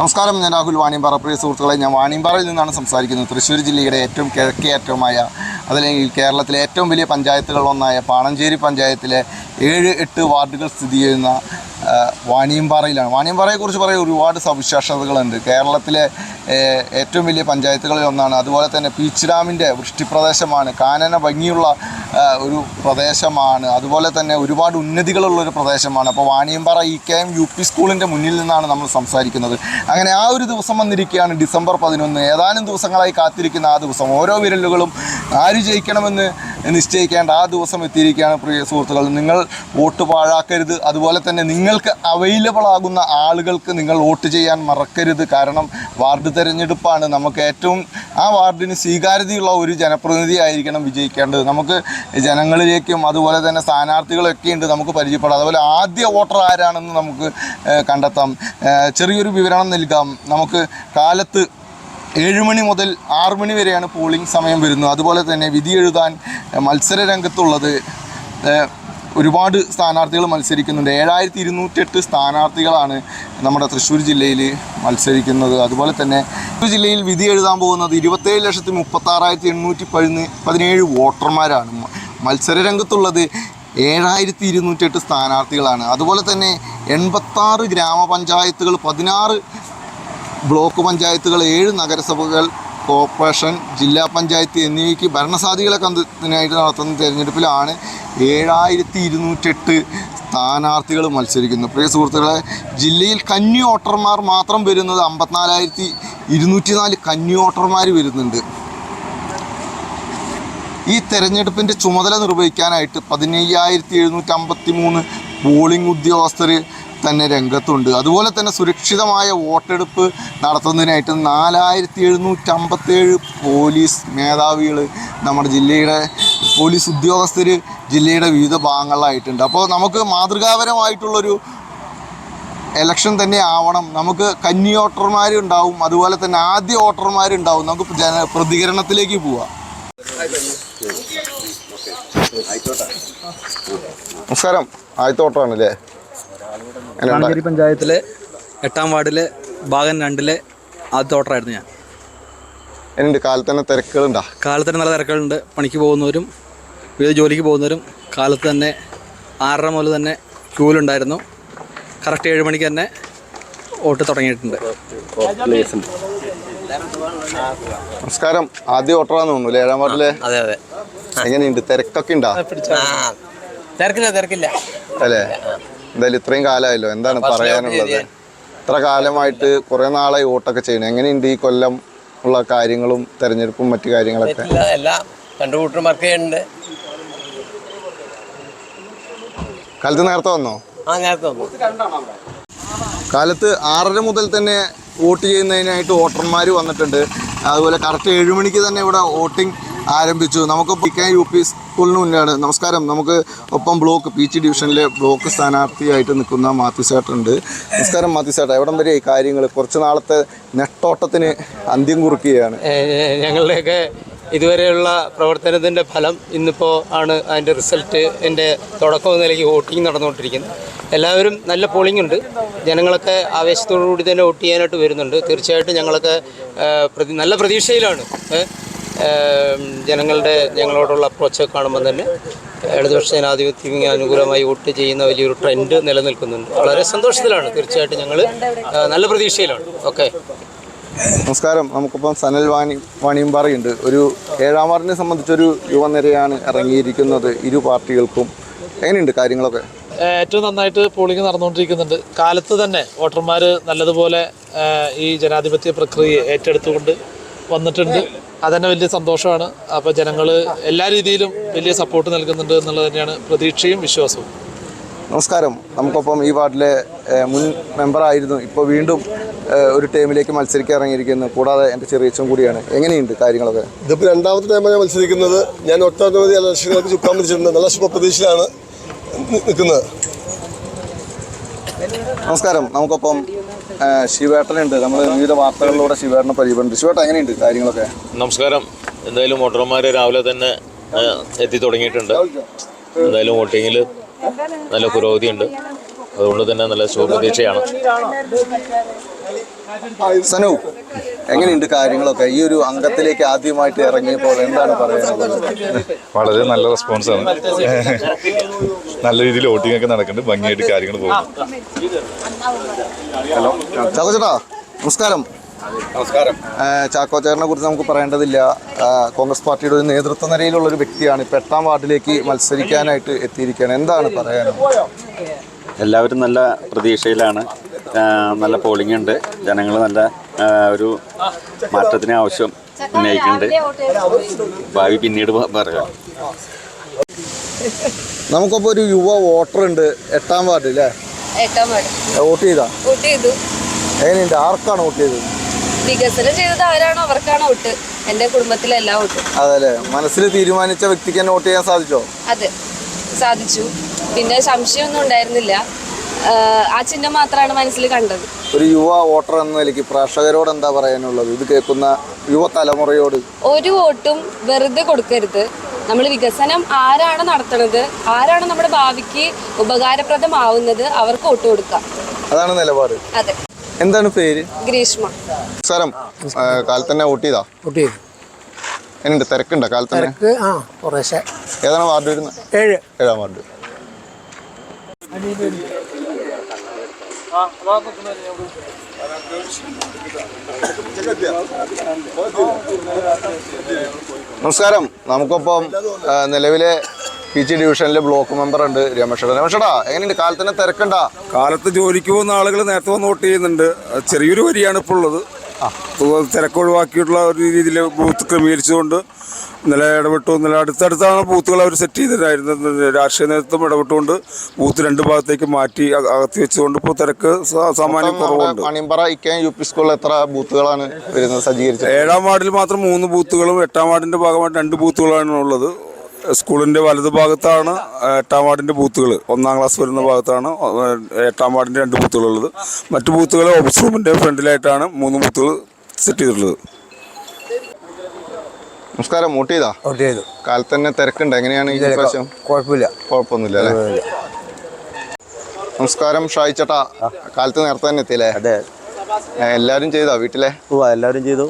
നമസ്കാരം ഞാൻ രാഹുൽ വാണിയമ്പാറ. പ്രിയ സുഹൃത്തുക്കളെ ഞാൻ വാണിയമ്പാറയിൽ നിന്നാണ് സംസാരിക്കുന്നത്. തൃശ്ശൂർ ജില്ലയുടെ ഏറ്റവും കിഴക്കേ അറ്റവുമായ അതല്ലെങ്കിൽ കേരളത്തിലെ ഏറ്റവും വലിയ പഞ്ചായത്തുകളിലൊന്നായ പാണഞ്ചേരി പഞ്ചായത്തിലെ ഏഴ് എട്ട് വാർഡുകൾ സ്ഥിതി ചെയ്യുന്ന വാണിയമ്പാറയിലാണ് വാണിയമ്പാറയെക്കുറിച്ച് പറയാൻ ഒരുപാട് സവിശേഷതകളുണ്ട്. കേരളത്തിലെ ഏറ്റവും വലിയ പഞ്ചായത്തുകളിൽ ഒന്നാണ്. അതുപോലെ തന്നെ പീച്ച് ഡാമിന്റെ വൃഷ്ടിപ്രദേശമാണ്. കാനന ഭംഗിയുള്ള ഒരു പ്രദേശമാണ്. അതുപോലെ തന്നെ ഒരുപാട് ഉന്നതികളുള്ള ഒരു പ്രദേശമാണ്. അപ്പോൾ Vaniyambara E K M U P സ്കൂളിന്റെ മുന്നിൽ നിന്നാണ് നമ്മൾ സംസാരിക്കുന്നത്. അങ്ങനെ ആ ഒരു ദിവസം വന്നിരിക്കുകയാണ് ഡിസംബർ പതിനൊന്ന്. ഏതാനും ദിവസങ്ങളായി കാത്തിരിക്കുന്ന ആ ദിവസം. ഓരോ വിരലുകളും ആര് ജയിക്കണമെന്ന് നിശ്ചയിക്കേണ്ട ആ ദിവസം എത്തിയിരിക്കുകയാണ് പ്രിയ സുഹൃത്തുക്കൾ. നിങ്ങൾ വോട്ട് പാഴാക്കരുത്. അതുപോലെ തന്നെ നിങ്ങൾക്ക് അവൈലബിൾ ആകുന്ന ആളുകൾക്ക് നിങ്ങൾ വോട്ട് ചെയ്യാൻ മറക്കരുത്. കാരണം വാർഡ് തിരഞ്ഞെടുപ്പാണ്. നമുക്ക് ഏറ്റവും ആ വാർഡിന് സ്വീകാര്യതയുള്ള ഒരു ജനപ്രതിനിധി ആയിരിക്കണം വിജയിക്കേണ്ടത്. നമുക്ക് ജനങ്ങളിലേക്കും അതുപോലെ തന്നെ സ്ഥാനാർത്ഥികളൊക്കെ ഉണ്ട്. നമുക്ക് പരിചയപ്പെടാം. അതുപോലെ ആദ്യ വോട്ടർ ആരാണെന്ന് നമുക്ക് കണ്ടെത്താം. ചെറിയൊരു വിവരണം നൽകാം. നമുക്ക് കാലത്ത് മണി മുതൽ ആറ് മണി വരെയാണ് പോളിംഗ് സമയം വരുന്നത്. അതുപോലെ തന്നെ വിധി എഴുതാൻ മത്സര രംഗത്തുള്ളത് ഒരുപാട് സ്ഥാനാർത്ഥികൾ മത്സരിക്കുന്നുണ്ട്. ഏഴായിരത്തി ഇരുന്നൂറ്റെട്ട് സ്ഥാനാർത്ഥികളാണ് നമ്മുടെ തൃശ്ശൂർ ജില്ലയിൽ മത്സരിക്കുന്നത്. അതുപോലെ തന്നെ തൃശ്ശൂർ ജില്ലയിൽ വിധി എഴുതാൻ പോകുന്നത് ഇരുപത്തേഴ് ലക്ഷത്തി മുപ്പത്താറായിരത്തി എണ്ണൂറ്റി പതിന് പതിനേഴ് വോട്ടർമാരാണ്. മത്സര രംഗത്തുള്ളത് ഏഴായിരത്തി ഇരുന്നൂറ്റെട്ട് സ്ഥാനാർത്ഥികളാണ്. അതുപോലെ തന്നെ എൺപത്താറ് ഗ്രാമപഞ്ചായത്തുകൾ പതിനാറ് ബ്ലോക്ക് പഞ്ചായത്തുകൾ ഏഴ് നഗരസഭകൾ കോർപ്പറേഷൻ ജില്ലാ പഞ്ചായത്ത് എന്നിവയ്ക്ക് ഭരണസാധികളെ കണ്ടത്തിനായിട്ട് നടത്തുന്ന തിരഞ്ഞെടുപ്പിലാണ് ഏഴായിരത്തി ഇരുന്നൂറ്റെട്ട് സ്ഥാനാർത്ഥികൾ മത്സരിക്കുന്നത്. പ്രിയ സുഹൃത്തുക്കളെ ജില്ലയിൽ കന്നി വോട്ടർമാർ മാത്രം വരുന്നത് അമ്പത്തിനാലായിരത്തി ഇരുന്നൂറ്റി നാല് കന്നി വോട്ടർമാർ വരുന്നുണ്ട്. ഈ തെരഞ്ഞെടുപ്പിന്റെ ചുമതല നിർവഹിക്കാനായിട്ട് പതിനയ്യായിരത്തി എഴുന്നൂറ്റി അമ്പത്തി മൂന്ന് പോളിംഗ് ഉദ്യോഗസ്ഥർ തന്നെ രംഗത്തുണ്ട്. അതുപോലെ തന്നെ സുരക്ഷിതമായ വോട്ടെടുപ്പ് നടത്തുന്നതിനായിട്ട് നാലായിരത്തി എഴുന്നൂറ്റി അമ്പത്തേഴ് പോലീസ് മേധാവികൾ നമ്മുടെ ജില്ലയുടെ പോലീസ് ഉദ്യോഗസ്ഥർ ജില്ലയുടെ വിവിധ ഭാഗങ്ങളിലായിട്ടുണ്ട്. അപ്പോൾ നമുക്ക് മാതൃകാപരമായിട്ടുള്ളൊരു എലക്ഷൻ തന്നെ ആവണം. നമുക്ക് കന്നി വോട്ടർമാരുണ്ടാവും അതുപോലെ തന്നെ ആദ്യ വോട്ടർമാരുണ്ടാവും നമുക്ക് ജന പ്രതികരണത്തിലേക്ക് പോവാം. നമസ്കാരം. ആദ്യത്തെ എങ്ങനെയുണ്ട്? മണഞ്ചേരി പഞ്ചായത്തിലെ എട്ടാം വാർഡിലെ ഭാഗം രണ്ടിലെ ആദ്യത്തെ വോട്ടറായിരുന്നു ഞാൻ. എന്നുണ്ട് കാലത്ത് തന്നെ തിരക്കുകളുണ്ടോ? കാലത്ത് തന്നെ നല്ല തിരക്കുകളുണ്ട്. പണിക്ക് പോകുന്നവരും വിവിധ ജോലിക്ക് പോകുന്നവരും കാലത്ത് തന്നെ ആറര മുതൽ തന്നെ ക്യൂലുണ്ടായിരുന്നു കറക്റ്റ് ഏഴ് മണിക്ക് തന്നെ വോട്ട് തുടങ്ങിയിട്ടുണ്ട്. നമസ്കാരം. ആദ്യ വോട്ടറാന്ന് തോന്നുന്നു ഏഴാം വാർഡിലെ? അതെ അതെ. എങ്ങനെയുണ്ട്? തിരക്കൊക്കെ ഉണ്ടാ? തിരക്കില്ല തിരക്കില്ല. അല്ലേ? എന്തായാലും ഇത്രയും കാലമായല്ലോ എന്താണ് പറയാനുള്ളത്? ഇത്ര കാലമായിട്ട് കുറെ നാളായി വോട്ടൊക്കെ ചെയ്യണം എങ്ങനെയുണ്ട് ഈ കൊല്ലം ഉള്ള കാര്യങ്ങളും തെരഞ്ഞെടുപ്പും മറ്റു കാര്യങ്ങളൊക്കെ? തെറ്റില്ല എല്ലാം രണ്ടു കൂട്ടർമാർക്ക് ഉണ്ട്. കാലത്ത് നേരത്തെ വന്നോ? ആ നേരത്തെ വന്നു. കാലത്ത് ആറര മുതൽ തന്നെ വോട്ട് ചെയ്യുന്നതിനായിട്ട് വോട്ടർമാർ വന്നിട്ടുണ്ട്. അതുപോലെ കറക്റ്റ് ഏഴ് മണിക്ക് തന്നെ ഇവിടെ വോട്ടിംഗ് ആരംഭിച്ചു. നമുക്ക് പി കെ യു പി സ്കൂളിന് മുന്നാണ്. നമസ്കാരം. നമുക്ക് ഒപ്പം ബ്ലോക്ക് പി ജി ഡിവിഷനിലെ ബ്ലോക്ക് സ്ഥാനാർത്ഥിയായിട്ട് നിൽക്കുന്ന മാത്യു മാത്യുസേട്ടുണ്ട് നമസ്കാരം മാത്യു മാത്യുസേട്ട എവിടം വരെ ഈ കാര്യങ്ങൾ? കുറച്ച് നാളത്തെ നെട്ടോട്ടത്തിന് അന്ത്യം കുറിക്കുകയാണ്. ഞങ്ങളുടെയൊക്കെ ഇതുവരെയുള്ള പ്രവർത്തനത്തിന്റെ ഫലം ഇന്നിപ്പോൾ ആണ് അതിന്റെ റിസൾട്ട്. എന്റെ തുടക്കം നിലയ്ക്ക് വോട്ടിംഗ് നടന്നുകൊണ്ടിരിക്കുന്നത് എല്ലാവരും നല്ല പോളിംഗ് ഉണ്ട്. ജനങ്ങളൊക്കെ ആവേശത്തോടു കൂടി തന്നെ വോട്ട് ചെയ്യാനായിട്ട് വരുന്നുണ്ട്. തീർച്ചയായിട്ടും ഞങ്ങളൊക്കെ നല്ല പ്രതീക്ഷയിലാണ്. ജനങ്ങളുടെ ഞങ്ങളോടുള്ള അപ്രോച്ച് കാണുമ്പോൾ തന്നെ ഇടതുപക്ഷ ജനാധിപത്യം അനുകൂലമായി വോട്ട് ചെയ്യുന്ന വലിയൊരു ട്രെൻഡ് നിലനിൽക്കുന്നുണ്ട്. വളരെ സന്തോഷത്തിലാണ്. തീർച്ചയായിട്ടും ഞങ്ങൾ നല്ല പ്രതീക്ഷയിലാണ്. ഓക്കെ നമസ്കാരം. നമുക്കിപ്പം സനൽ വാണി വാണിയമ്പാറയുണ്ട്. ഒരു ഏഴാം വാർഡിനെ സംബന്ധിച്ചൊരു യുവനിരയാണ് ഇറങ്ങിയിരിക്കുന്നത്. ഇരു പാർട്ടികൾക്കും എങ്ങനെയുണ്ട് കാര്യങ്ങളൊക്കെ? ഏറ്റവും നന്നായിട്ട് പോളിംഗ് നടന്നുകൊണ്ടിരിക്കുന്നുണ്ട്. കാലത്ത് തന്നെ വോട്ടർമാർ നല്ലതുപോലെ ഈ ജനാധിപത്യ പ്രക്രിയ ഏറ്റെടുത്തുകൊണ്ട് വന്നിട്ടുണ്ട്. അതന്നെ വലിയ സന്തോഷമാണ്. അപ്പോൾ ജനങ്ങൾ എല്ലാ രീതിയിലും വലിയ സപ്പോർട്ട് നൽകുന്നുണ്ട് എന്നുള്ളത് തന്നെയാണ് പ്രതീക്ഷയും വിശ്വാസവും. നമസ്കാരം. നമുക്കൊപ്പം ഈ വാർഡിലെ മുൻ മെമ്പറായിരുന്നു ഇപ്പോൾ വീണ്ടും ഒരു ടീമിലേക്ക് മത്സരിക്കാൻ ഇറങ്ങിയിരിക്കുന്നു. കൂടാതെ എന്റെ ചെറിയച്ഛൻ കൂടിയാണ്. എങ്ങനെയുണ്ട് കാര്യങ്ങളൊക്കെ? ഇതിപ്പോൾ രണ്ടാമത്തെ ടൈമാണ് ഞാൻ മത്സരിക്കുന്നത്. ഞാൻ ഒട്ടനവധി ഇലക്ഷനുകൾക്ക് ചുക്കാൻ പിടിച്ചിട്ടുണ്ട് നല്ല ശുഭപ്രതീക്ഷയിലാണ് നിൽക്കുന്നത് നമസ്കാരം. നമുക്കൊപ്പം ശിവേട്ടനുണ്ട്. നമ്മൾ വിവിധ വാർത്തകളിലൂടെ ശിവേട്ടനെ പരിചയപ്പെടുന്നുണ്ട്. ശിവേട്ടൻ എങ്ങനെയുണ്ട് കാര്യങ്ങളൊക്കെ? നമസ്കാരം. എന്തായാലും വോട്ടർമാർ രാവിലെ തന്നെ എത്തി തുടങ്ങിയിട്ടുണ്ട്. എന്തായാലും വോട്ടിങ്ങിൽ നല്ല പുരോഗതിയുണ്ട്. അതുകൊണ്ട് തന്നെ നല്ല ശുഭപ്രതീക്ഷയാണ്. സനു എങ്ങനെയുണ്ട് കാര്യങ്ങളൊക്കെ? ഈ ഒരു അംഗത്തിലേക്ക് ആദ്യമായിട്ട് ഇറങ്ങിയപ്പോൾ എന്താണ് പറയുന്നത് വളരെ നല്ല റെസ്പോൺസ് ആണ്. നല്ല രീതിയിൽ വോട്ടിംഗ് ഒക്കെ നടക്കുന്നുണ്ട്. ഭംഗിയായിട്ട് കാര്യങ്ങൾ പോകുന്നു. ചാക്കോ ചേട്ടാ നമസ്കാരം. നമസ്കാരം. ചാക്കോ ചേട്ടനെ കുറിച്ച് നമുക്ക് പറയേണ്ടതില്ല. കോൺഗ്രസ് പാർട്ടിയുടെ ഒരു നേതൃത്വ നിരയിലുള്ള ഒരു വ്യക്തിയാണ് ഇപ്പൊ എട്ടാം വാർഡിലേക്ക് മത്സരിക്കാനായിട്ട് എത്തിയിരിക്കുകയാണ്. എന്താണ് പറയാനുള്ളത്? എല്ലാവരും നല്ല പ്രതീക്ഷയിലാണ്. നല്ല പോളിംഗ് ഉണ്ട്. ജനങ്ങൾ നല്ല ഒരു മാറ്റത്തിന് ആവശ്യം ഉന്നയിക്കുന്നുണ്ട്. ഭാവി പിന്നീട് പറയാം. നമുക്കപ്പോൾ ഒരു യുവ വോട്ടർ ഉണ്ട്. എട്ടാം വാർഡ് അല്ലേ? എട്ടാം വാർഡ്. വോട്ട് ചെയ്താ? വോട്ട് ചെയ്തു. എങ്ങനെയുണ്ട്? ആർക്കാണ് വോട്ട് ചെയ്തത്? വികസനം ചെയ്തത് ആരാണോ അവർക്കാണ് വോട്ട്. എന്റെ കുടുംബത്തിലെ വോട്ട്. അതല്ലേ? മനസ്സിൽ തീരുമാനിച്ച വ്യക്തിക്ക് തന്നെ വോട്ട് ചെയ്യാൻ സാധിച്ചോ? അതെ. സാധിച്ചു. പിന്നെ സംശയമൊന്നും ഉണ്ടായിരുന്നില്ല. ആ ചിഹ്നം മാത്രമാണ് മനസ്സിൽ കണ്ടത്. ഒരു യുവ വോട്ടർ എന്ന നിലയ്ക്ക് പ്രേക്ഷകരോട് എന്താ പറയാനുള്ളത്? ഇത് കേൾക്കുന്ന യുവതലമുറയോട് ഒരു വോട്ടും വെറുതെ കൊടുക്കരുത്. നമ്മൾ വികസനം ആരാണ് നടത്തുന്നത് ആരാണ് നമ്മുടെ ഭാവിക്ക് ഉപകാരപ്രദമാവുന്നത്? അവർക്ക് വോട്ട് കൊടുക്കാം. അതാണ് നിലപാട്. അതെ. എന്താണ് പേര്? ഗ്രീഷ്മ. സ്ഥലം ആ, കാലത്ത് തന്നെ വോട്ട് ചെയ്താ? വോട്ട് ചെയ്തു. എന്നുണ്ട് തിരക്കുണ്ടോ കാലത്ത് തന്നെ? തിരക്ക് ആ കുറേശ്ശെ. ഏതാണ് വാർഡ് വരുന്നത്? ഏഴ്. ഏഴാം വാർഡ്. നമസ്കാരം. നമുക്കൊപ്പം നിലവിലെ പി ജി ഡിവിഷനിലെ ബ്ലോക്ക് മെമ്പർ ഉണ്ട് രമേഷട രമേഷടാ എങ്ങനെയുണ്ട്? കാലത്തിന് തിരക്കണ്ട? തിരക്കുണ്ടാ കാലത്ത് ജോലിക്ക് പോകുന്ന ആളുകൾ നേരത്തെ വന്ന് വോട്ട് ചെയ്യുന്നുണ്ട്. ചെറിയൊരു വരിയാണ് ഇപ്പോൾ ഉള്ളത്. തിരക്ക് ഒഴിവാക്കിയിട്ടുള്ള ഒരു രീതിയിൽ ബൂത്ത് ക്രമീകരിച്ചുകൊണ്ട് ഇന്നലെ ഇടപെട്ടു. ഇന്നലെ അടുത്തടുത്താണ് ബൂത്തുകൾ അവർ സെറ്റ് ചെയ്തിട്ടുണ്ടായിരുന്നത്. രാഷ്ട്രീയ നേതൃത്വം ഇടപെട്ടുകൊണ്ട് ബൂത്ത് രണ്ട് ഭാഗത്തേക്ക് മാറ്റി അക- അകത്തി വെച്ചുകൊണ്ട് ഇപ്പോൾ തിരക്ക് സാമാന്യം കുറവുണ്ട്. യു പി സ്കൂളിൽ എത്ര ബൂത്തുകളാണ് വരുന്നത് സജ്ജീകരിച്ചത്? ഏഴാം വാർഡിൽ മാത്രം മൂന്ന് ബൂത്തുകളും എട്ടാം വാർഡിന്റെ ഭാഗമായിട്ട് രണ്ട് ബൂത്തുകളാണ് ഉള്ളത്. സ്കൂളിന്റെ വലതുഭാഗത്താണ് എട്ടാം വാർഡിന്റെ ബൂത്തുകൾ ഒന്നാം ക്ലാസ് വരുന്ന ഭാഗത്താണ് എട്ടാം വാർഡിന്റെ രണ്ട് ബൂത്തുകളുള്ളത്. മറ്റു ബൂത്തുകൾ ഓഫീസ് റൂമിന്റെ ഫ്രണ്ടിലായിട്ടാണ് മൂന്ന് ബൂത്തുകൾ സെറ്റ് ചെയ്തിട്ടുള്ളത്. നമസ്കാരം വോട്ട് ചെയ്താ? വോട്ട് ചെയ്തു. കാലത്ത് തന്നെ തിരക്കുണ്ട്. എങ്ങനെയാണ് ഈ പ്രാവശ്യം? കുഴപ്പമില്ല. കുഴപ്പമൊന്നുമില്ല അല്ലേ? നമസ്കാരം ഷായി ചേട്ടാ. കാലത്ത് നേരത്തെ തന്നെ എത്തിയില്ലേ? അതെ. എല്ലാവരും ചെയ്തോ വീട്ടിലെ? ഓ എല്ലാവരും ചെയ്തു.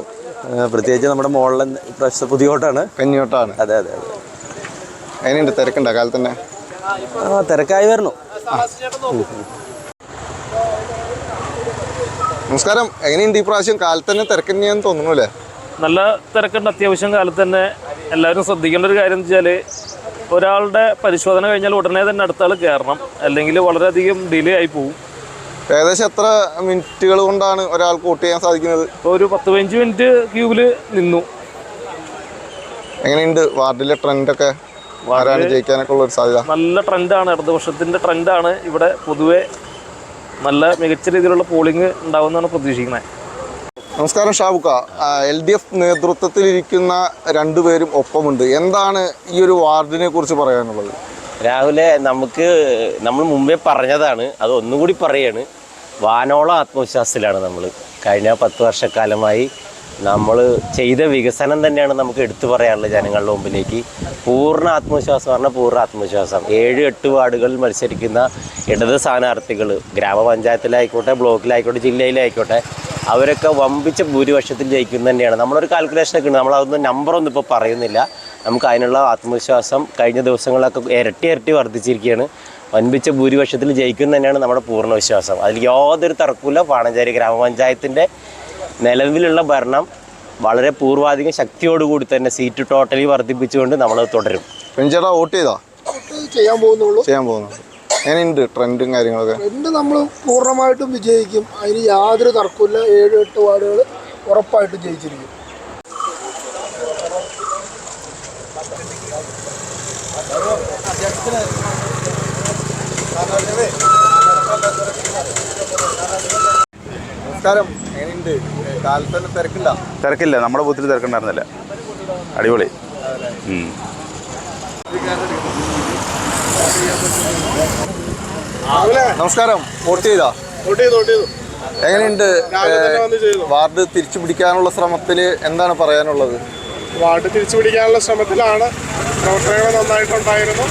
പ്രത്യേകിച്ച് നമ്മുടെ മോളിലെ പ്രാവശ്യത്തെ പുതിയോട്ടാണ്. കഞ്ഞിയോട്ടാണ്. അതെ അതെ അതെ. എങ്ങനെയുണ്ട് തിരക്കുണ്ടോ കാലത്ത് തന്നെ ആ തിരക്കായി വരണു നമസ്കാരം. എങ്ങനെയുണ്ട് ഈ പ്രാവശ്യം കാലത്ത് തന്നെ തിരക്ക് തന്നെയാന്ന് തോന്നുന്നു അല്ലേ? നല്ല തിരക്കുണ്ട്. അത്യാവശ്യം കാലത്ത് തന്നെ എല്ലാവരും ശ്രദ്ധിക്കേണ്ട ഒരു കാര്യം എന്ന് വെച്ചാൽ ഒരാളുടെ പരിശോധന കഴിഞ്ഞാൽ ഉടനെ തന്നെ അടുത്ത ആൾ കയറണം അല്ലെങ്കിൽ വളരെയധികം ഡിലേ ആയി പോകും ഏകദേശം എത്ര മിനിറ്റുകൾ കൊണ്ടാണ് ഒരാൾക്ക് വോട്ട് ചെയ്യാൻ സാധിക്കുന്നത്? ഇപ്പോൾ ഒരു പത്ത് പതിനഞ്ച് മിനിറ്റ് ക്യൂവിൽ നിന്നു. എങ്ങനെയുണ്ട് വാർഡിലെ ട്രെൻഡൊക്കെ ആരാണ് ജയിക്കാനൊക്കെ ഉള്ള ഒരു സാധ്യത. നല്ല ട്രെൻഡാണ് ഇടതുപക്ഷത്തിന്റെ ട്രെൻഡാണ് ഇവിടെ പൊതുവെ നല്ല മികച്ച രീതിയിലുള്ള പോളിംഗ് ഉണ്ടാവുമെന്നാണ് പ്രതീക്ഷിക്കുന്നത്. നമസ്കാരം ഷാബുക്ക എൽ ഡി എഫ് നേതൃത്വത്തിലിരിക്കുന്ന രണ്ടുപേരും ഒപ്പമുണ്ട്. എന്താണ് ഈ ഒരു വാർഡിനെ കുറിച്ച് പറയാനുള്ളത്? രാഹുലെ നമുക്ക് നമ്മൾ മുമ്പേ പറഞ്ഞതാണ് അത് ഒന്നുകൂടി പറയാണ്. വാനോളം ആത്മവിശ്വാസത്തിലാണ് നമ്മൾ കഴിഞ്ഞ പത്ത് വർഷക്കാലമായി നമ്മൾ ചെയ്ത വികസനം തന്നെയാണ് നമുക്ക് എടുത്തു പറയാനുള്ളത് ജനങ്ങളുടെ മുമ്പിലേക്ക്. പൂർണ ആത്മവിശ്വാസം പറഞ്ഞാൽ പൂർണ ആത്മവിശ്വാസം. ഏഴ് എട്ട് വാർഡുകളിൽ മത്സരിക്കുന്ന ഇടത് സ്ഥാനാർത്ഥികൾ ഗ്രാമപഞ്ചായത്തിലായിക്കോട്ടെ ബ്ലോക്കിലായിക്കോട്ടെ ജില്ലയിലായിക്കോട്ടെ അവരൊക്കെ വമ്പിച്ച ഭൂരിപക്ഷത്തിൽ ജയിക്കുന്നത് തന്നെയാണ്. നമ്മളൊരു കാൽക്കുലേഷൻ ഒക്കെ ഉണ്ട്. നമ്മളതൊന്നും നമ്പറൊന്നും ഇപ്പോൾ പറയുന്നില്ല. നമുക്ക് അതിനുള്ള ആത്മവിശ്വാസം കഴിഞ്ഞ ദിവസങ്ങളിലൊക്കെ ഇരട്ടി ഇരട്ടി വർദ്ധിച്ചിരിക്കുകയാണ്. വൻപിച്ച ഭൂരിപക്ഷത്തിൽ ജയിക്കും തന്നെയാണ് നമ്മുടെ പൂർണ വിശ്വാസം. അതിൽ യാതൊരു തർക്കമില്ല പാണഞ്ചേരി ഗ്രാമപഞ്ചായത്തിന്റെ നിലവിലുള്ള ഭരണം വളരെ പൂർവാധികം ശക്തിയോടുകൂടി തന്നെ സീറ്റ് ടോട്ടലി വർദ്ധിപ്പിച്ചുകൊണ്ട് നമ്മൾ തുടരും. പെൺചേട്ടാ വോട്ട് ചെയ്താ? ചെയ്യാൻ പോകുന്നുള്ളൂ. ചെയ്യാൻ പോകുന്നു. എങ്ങനെയുണ്ട് ട്രെൻഡും കാര്യങ്ങളൊക്കെ? ട്രെൻഡ് നമ്മൾ പൂർണമായിട്ടും വിജയിക്കും. അതിന് യാതൊരു തർക്കമില്ല ഏഴ് എട്ട് വാർഡുകൾ ഉറപ്പായിട്ടും ജയിച്ചിരിക്കും. നമസ്കാരം. എങ്ങനെയുണ്ട്? തിരക്കുണ്ടോ തിരക്കില്ല? നമ്മുടെ ബൂത്തിൽ തിരക്കുണ്ടായിരുന്നില്ല. അടിപൊളി. നമസ്കാരം. വോട്ട് ചെയ്താ? വോട്ട് ചെയ്തു വോട്ട് ചെയ്തു. എങ്ങനെയുണ്ട്. വാർഡ് തിരിച്ചു പിടിക്കാനുള്ള ശ്രമത്തിൽ എന്താണ് പറയാനുള്ളത്? വാർഡ് തിരിച്ചു പിടിക്കാനുള്ള ശ്രമത്തിലാണ് പ്രവർത്തനങ്ങൾ നന്നായിട്ടുണ്ടായിരുന്നു.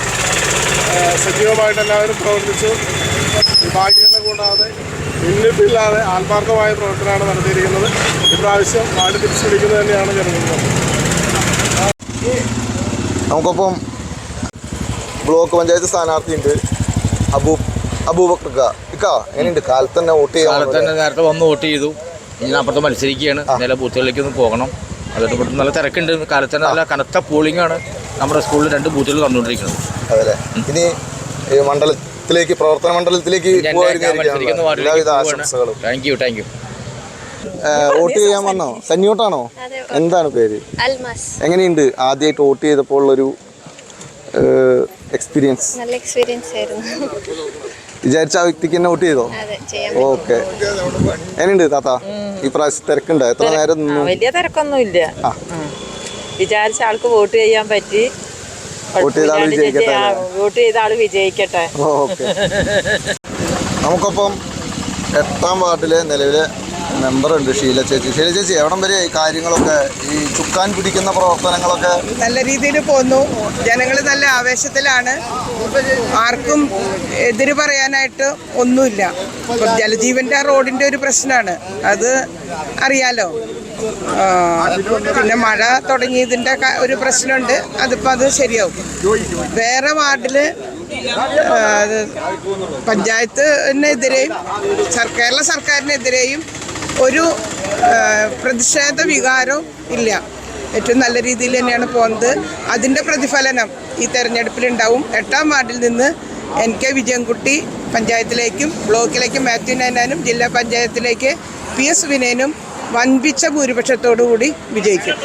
സജീവമായിട്ട് എല്ലാവരും പ്രവർത്തിച്ചു. വിഭാഗീയത കൂടാതെ പിന്നിട്ടില്ലാതെ ആത്മാർത്ഥമായ പ്രവർത്തനമാണ് നടത്തിയിരിക്കുന്നത്. ഇപ്രാവശ്യം വാർഡ് തിരിച്ചു പിടിക്കുന്നത് തന്നെയാണ് ജനങ്ങൾ നമുക്കൊപ്പം ബ്ലോക്ക് പഞ്ചായത്ത് സ്ഥാനാർത്ഥിയുണ്ട്. അബൂ അബൂബക്ക ഇക്ക എങ്ങനെയുണ്ട്? കാലത്ത് തന്നെ വോട്ട് ചെയ്യാൻ കാലത്ത് തന്നെ നേരത്തെ വന്ന് വോട്ട് ചെയ്തു. ഇനി അപ്പുറത്ത് മത്സരിക്കുകയാണ്. നല്ല ബൂത്തുകളിലേക്ക് ഒന്ന് പോകണം. അതുകൊണ്ട് ഇവിടെ നല്ല തിരക്കുണ്ട്. കാലത്ത് തന്നെ നല്ല കനത്ത പോളിംഗ് ആണ്. നമ്മുടെ സ്കൂളിൽ രണ്ട് ബൂത്തുകൾ നടന്നുകൊണ്ടിരിക്കുന്നത്. അതെ ഇനി ഈ മണ്ഡലത്തിലേക്ക് പ്രവർത്തന മണ്ഡലത്തിലേക്ക് എല്ലാവിധ ആശംസകളും. Thank you thank you vote ചെയ്യാൻ വന്നോ? കന്നിയോട്ടാണോ എന്താണ് പേര്? അൽമാസ്. എങ്ങനെയുണ്ട്? ആദ്യമായിട്ട് വോട്ട് ചെയ്തപ്പോൾ ഉള്ളൊരു എക്സ്പീരിയൻസ് നല്ല എക്സ്പീരിയൻസ് ആയിരുന്നു. വിചാരിച്ച ആ വ്യക്തിക്ക് തന്നെ വോട്ട് ചെയ്തോ? ഓക്കെ. എങ്ങനെയുണ്ട് താത്ത? ഈ പ്രാവശ്യം തിരക്കുണ്ടോ? എത്ര നേരം വലിയ തിരക്കൊന്നുമില്ല. ആ. വിചാരിച്ച ആൾക്ക് വോട്ട് ചെയ്യാൻ പറ്റി. വോട്ട് ചെയ്ത ആൾ വിജയിക്കട്ടെ വോട്ട് ചെയ്ത ആൾ വിജയിക്കട്ടെ. ഓക്കെ. നമുക്കൊപ്പം എട്ടാം വാർഡിലെ നിലവിലെ മെമ്പറുണ്ട് ഷീല ചേച്ചി. ഷീല ചേച്ചി എവിടം വരെ ഈ കാര്യങ്ങളൊക്കെ ഈ ചുക്കാൻ പിടിക്കുന്ന പ്രവർത്തനങ്ങളൊക്കെ? നല്ല രീതിയിൽ പോന്നു. ജനങ്ങൾ നല്ല ആവേശത്തിലാണ്. ആർക്കും എതിര് പറയാനായിട്ട് ഒന്നുമില്ല. ജലജീവന്റെ ആ റോഡിന്റെ ഒരു പ്രശ്നമാണ്. അത് അറിയാലോ? പിന്നെ മഴ തുടങ്ങിയതിന്റെ ക- ഒരു പ്രശ്നമുണ്ട്. അതിപ്പോൾ അത് ശരിയാവും. വേറെ വാർഡിൽ പഞ്ചായത്തിനെതിരെയും കേരള സർക്കാരിനെതിരെയും ഒരു പ്രതിഷേധ വികാരവും ഇല്ല. ഏറ്റവും നല്ല രീതിയിൽ തന്നെയാണ് പോകുന്നത്. അതിന്റെ പ്രതിഫലനം ഈ തെരഞ്ഞെടുപ്പിലുണ്ടാവും. എട്ടാം വാർഡിൽ നിന്ന് എൻ കെ വിജയൻകുട്ടി പഞ്ചായത്തിലേക്കും ബ്ലോക്കിലേക്കും മാത്യു നൈനാനും ജില്ലാ പഞ്ചായത്തിലേക്ക് പി എസ് വിനയനും വൻപിച്ച ഭൂരിപക്ഷത്തോടു കൂടി വിജയിക്കും.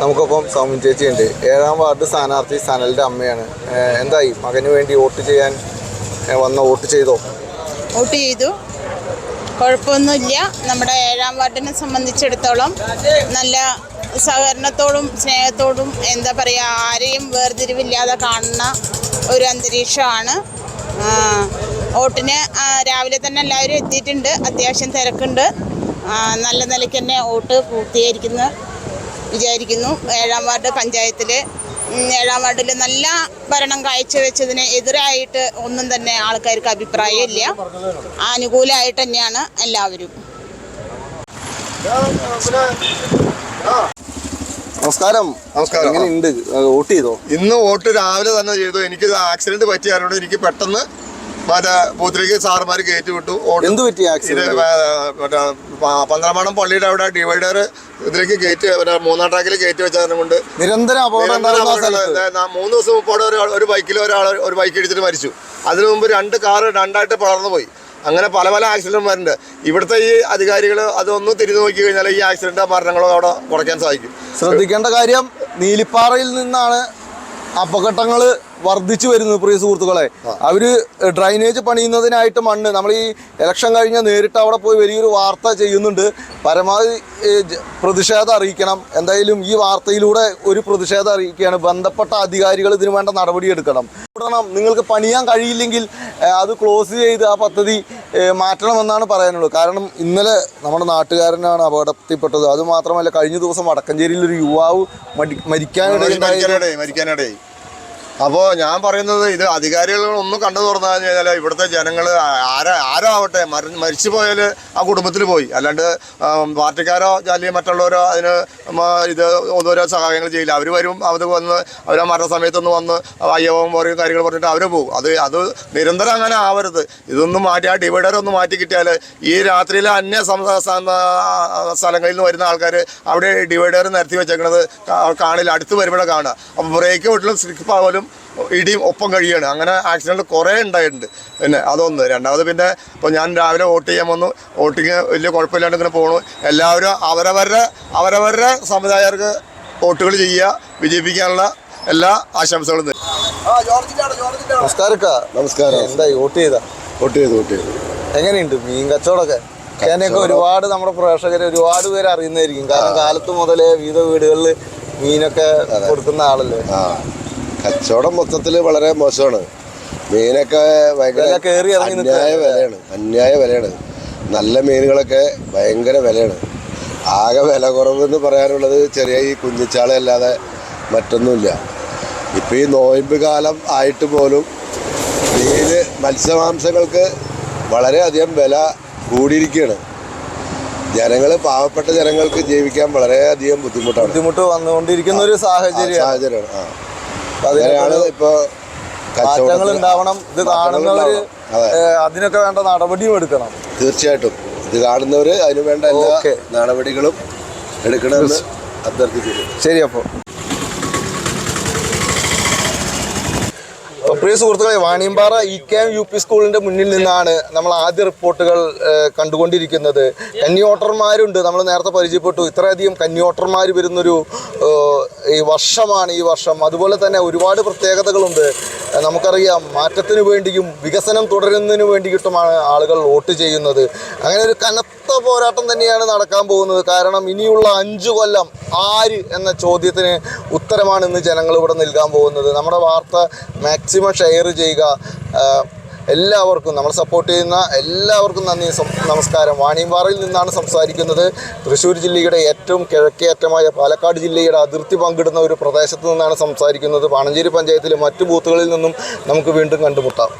നമുക്കൊപ്പം സൗമ്യ ചേച്ചിയുണ്ട് ഏഴാം വാർഡ് സ്ഥാനാർത്ഥി സനലിന്റെ അമ്മയാണ്. എന്തായി? മകന് വേണ്ടി വോട്ട് ചെയ്യാൻ വന്ന വോട്ട് ചെയ്തോ? വോട്ട് ചെയ്തു. കുഴപ്പമൊന്നുമില്ല. നമ്മുടെ ഏഴാം വാർഡിനെ സംബന്ധിച്ചിടത്തോളം നല്ല സഹകരണത്തോടും സ്നേഹത്തോടും എന്താ പറയുക ആരെയും വേർതിരിവില്ലാതെ കാണുന്ന ഒരു അന്തരീക്ഷമാണ്. വോട്ടിന് രാവിലെ തന്നെ എല്ലാവരും എത്തിയിട്ടുണ്ട്. അത്യാവശ്യം തിരക്കുണ്ട്. നല്ല നിലയ്ക്ക് തന്നെ വോട്ട് പൂർത്തീകരിക്കുന്നു. വിചാരിക്കുന്നു ഏഴാം വാർഡ് പഞ്ചായത്തിൽ ഏഴാം വാർഡിൽ നല്ല ഭരണം കാഴ്ചവെച്ചതിന് എതിരായിട്ട് ഒന്നും തന്നെ ആൾക്കാർക്ക് അഭിപ്രായമില്ല അനുകൂലമായിട്ട് തന്നെയാണ് എല്ലാവരും. നമസ്കാരം. നമസ്കാരം. എങ്ങനെയുണ്ട്? ഉണ്ട് വോട്ട് ചെയ്തോ? ഇന്ന് വോട്ട് രാവിലെ തന്നെ ചെയ്തു. എനിക്ക് ആക്സിഡന്റ് പറ്റിയ എനിക്ക് പെട്ടെന്ന് മറ്റേ പൂത്തിലേക്ക് സാറുമാർ കയറ്റി വിട്ടു. എന്ത് പറ്റി മറ്റേ പള്ളിയുടെ അവിടെ ഡിവൈഡർ ഇതിലേക്ക് കയറ്റി മൂന്നാം ട്രാക്കിൽ കയറ്റി വെച്ചതിനെ കൊണ്ട് നിരന്തരം അപകടം മൂന്ന് ദിവസം മുപ്പോടെ ഒരു ബൈക്കിൽ ഒരാൾ ഒരു ബൈക്ക് ഇടിച്ചിട്ട് മരിച്ചു. അതിനു മുമ്പ് രണ്ട് കാർ രണ്ടായിട്ട് പളർന്നു പോയി അങ്ങനെ പല പല ആക്സിഡന്റ് വരുന്നുണ്ട് ഇവിടുത്തെ ഈ അധികാരികൾ അതൊന്നും തിരിഞ്ഞു നോക്കി കഴിഞ്ഞാൽ ഈ ആക്സിഡന്റ് മരണങ്ങളോ അവിടെ കുറയ്ക്കാൻ സാധിക്കും. ശ്രദ്ധിക്കേണ്ട കാര്യം നീലിപ്പാറയിൽ നിന്നാണ് അപകടങ്ങൾ വർദ്ധിച്ചു വരുന്നത് പ്രിയ സുഹൃത്തുക്കളെ. അവർ ഡ്രൈനേജ് പണിയുന്നതിനായിട്ട് മണ്ണ്. നമ്മൾ ഈ ഇലക്ഷൻ കഴിഞ്ഞാൽ നേരിട്ട് അവിടെ പോയി വലിയൊരു വാർത്ത ചെയ്യുന്നുണ്ട്. പരമാവധി പ്രതിഷേധം അറിയിക്കണം. എന്തായാലും ഈ വാർത്തയിലൂടെ ഒരു പ്രതിഷേധം അറിയിക്കുകയാണ്. ബന്ധപ്പെട്ട അധികാരികൾ ഇതിനു വേണ്ട നടപടിയെടുക്കണം കൂടണം നിങ്ങൾക്ക് പണിയാൻ കഴിയില്ലെങ്കിൽ അത് ക്ലോസ് ചെയ്ത് ആ പദ്ധതി മാറ്റണമെന്നാണ് പറയാനുള്ളത്. കാരണം ഇന്നലെ നമ്മുടെ നാട്ടുകാരനാണ് അപകടത്തിൽപ്പെട്ടത്. അത് മാത്രമല്ല കഴിഞ്ഞ ദിവസം വടക്കഞ്ചേരിയിൽ ഒരു യുവാവ് മരിക്കാനിടയിൽ മരിക്കാനിടയുണ്ടായി. അപ്പോൾ ഞാൻ പറയുന്നത് ഇത് അധികാരികൾ ഒന്ന് കണ്ടു തുറന്നു കഴിഞ്ഞാൽ ഇവിടുത്തെ ജനങ്ങൾ ആരാ ആരോ ആവട്ടെ മര മരിച്ചു പോയാൽ ആ കുടുംബത്തിൽ പോയി. അല്ലാണ്ട് പാർട്ടിക്കാരോ അല്ലെങ്കിൽ മറ്റുള്ളവരോ അതിന് ഇത് ഓരോ സഹായങ്ങൾ ചെയ്യില്ല. അവർ വരും അവർ വന്ന് അവർ മരണ സമയത്തൊന്ന് വന്ന് അയ്യവും ഓരോ കാര്യങ്ങൾ പറഞ്ഞിട്ട് അവർ പോകും അത് അത് നിരന്തരം അങ്ങനെ ആവരുത്. ഇതൊന്നും മാറ്റി ആ ഡിവൈഡർ ഒന്ന് മാറ്റി കിട്ടിയാൽ ഈ രാത്രിയിൽ അന്യ സ്ഥലങ്ങളിൽ നിന്ന് വരുന്ന ആൾക്കാർ അവിടെ ഡിവൈഡർ നിരത്തി വെച്ചേക്കുന്നത് കാണില്ല. അടുത്ത് വരുമ്പോഴേ കാണുക. അപ്പോൾ ബ്രേക്ക് വീട്ടിലും സ്ലിപ്പ് ആവലും ഇടിയും ഒപ്പം കഴിയാണ് അങ്ങനെ ആക്സിഡന്റ് കുറേ ഉണ്ടായിട്ടുണ്ട്. പിന്നെ അതൊന്ന്. രണ്ടാമത് പിന്നെ ഇപ്പോൾ ഞാൻ രാവിലെ വോട്ട് ചെയ്യാൻ വന്നു. വോട്ടിങ് വലിയ കുഴപ്പമില്ലാണ്ട് ഇങ്ങനെ പോണു. എല്ലാവരും അവരവരുടെ അവരവരുടെ സമുദായർക്ക് വോട്ടുകൾ ചെയ്യുക വിജയിപ്പിക്കാനുള്ള എല്ലാ ആശംസകളും തരും നമസ്കാരം നമസ്കാരം. എന്തായി? വോട്ട് ചെയ്താ? വോട്ട് ചെയ്തു വോട്ട് ചെയ്തു. എങ്ങനെയുണ്ട്? മീൻ കച്ചവടമൊക്കെ? ഞാനൊക്കെ ഒരുപാട് നമ്മുടെ പ്രേക്ഷകരെ ഒരുപാട് പേര് അറിയുന്നതായിരിക്കും. കാരണം കാലത്ത് മുതലേ വിവിധ വീടുകളിൽ മീനൊക്കെ കൊടുക്കുന്ന ആളല്ലേ? ആ. കച്ചവടം മൊത്തത്തിൽ വളരെ മോശമാണ്. മീനൊക്കെ ഭയങ്കര. അന്യായ വിലയാണ്. അന്യായ വിലയാണ്. നല്ല മീനുകളൊക്കെ ഭയങ്കര വിലയാണ്. ആകെ വില കുറവെന്ന് പറയാനുള്ളത് ചെറിയ ഈ കുഞ്ഞിച്ചാളയല്ലാതെ മറ്റൊന്നുമില്ല. ഇപ്പം ഈ നോയമ്പ് കാലം ആയിട്ട് പോലും മീന് മത്സ്യമാംസങ്ങൾക്ക് വളരെയധികം വില കൂടിയിരിക്കുകയാണ്. ജനങ്ങൾ പാവപ്പെട്ട ജനങ്ങൾക്ക് ജീവിക്കാൻ വളരെയധികം ബുദ്ധിമുട്ടാണ്. ബുദ്ധിമുട്ട് വന്നുകൊണ്ടിരിക്കുന്ന ഒരു സാഹചര്യം സാഹചര്യമാണ്. ആ. അങ്ങനെയാണ് ഇപ്പൊ ഇപ്പോൾ മാറ്റങ്ങൾ ഉണ്ടാവണം ഇത് കാണുന്നവര് അതിനൊക്കെ വേണ്ട നടപടിയും എടുക്കണം. തീർച്ചയായിട്ടും. ഇത് കാണുന്നവര് അതിന് വേണ്ട എല്ലാ. നടപടികളും എടുക്കണമെന്ന് അഭ്യർത്ഥിക്കുന്നു. ശരി അപ്പോൾ പ്രിയ സുഹൃത്തുക്കളെ Vaniyambara E K M U P സ്കൂളിന്റെ മുന്നിൽ നിന്നാണ് നമ്മൾ ആദ്യ റിപ്പോർട്ടുകൾ കണ്ടുകൊണ്ടിരിക്കുന്നത്. കന്യോട്ടർമാരുണ്ട് നമ്മൾ നേരത്തെ പരിചയപ്പെട്ടു. ഇത്രയധികം കന്യോട്ടർമാർ വരുന്നൊരു ഈ വർഷമാണ് ഈ വർഷം. അതുപോലെ തന്നെ ഒരുപാട് പ്രത്യേകതകളുണ്ട്. നമുക്കറിയാം മാറ്റത്തിന് വേണ്ടിയും വികസനം തുടരുന്നതിന് വേണ്ടിയിട്ടുമാണ് ആളുകൾ വോട്ട് ചെയ്യുന്നത്. അങ്ങനെ ഒരു കനത്ത പോരാട്ടം തന്നെയാണ് നടക്കാൻ പോകുന്നത്. കാരണം ഇനിയുള്ള അഞ്ചു കൊല്ലം ആര് എന്ന ചോദ്യത്തിന് ഉത്തരമാണ് ഇന്ന് ജനങ്ങൾ ഇവിടെ നൽകാൻ പോകുന്നത്. നമ്മുടെ വാർത്ത മാക്സിമം ഷെയർ ചെയ്യുക. എല്ലാവർക്കും നമ്മൾ സപ്പോർട്ട് ചെയ്യുന്ന എല്ലാവർക്കും നന്ദി. നമസ്കാരം. വാണിയമ്പാറയിൽ നിന്നാണ് സംസാരിക്കുന്നത്. തൃശ്ശൂർ ജില്ലയുടെ ഏറ്റവും കിഴക്കേറ്റമായ പാലക്കാട് ജില്ലയുടെ അതിർത്തി പങ്കിടുന്ന ഒരു പ്രദേശത്ത് നിന്നാണ് സംസാരിക്കുന്നത്. പാണഞ്ചേരി പഞ്ചായത്തിലെ മറ്റു ബൂത്തുകളിൽ നിന്നും നമുക്ക് വീണ്ടും കണ്ടുമുട്ടാം.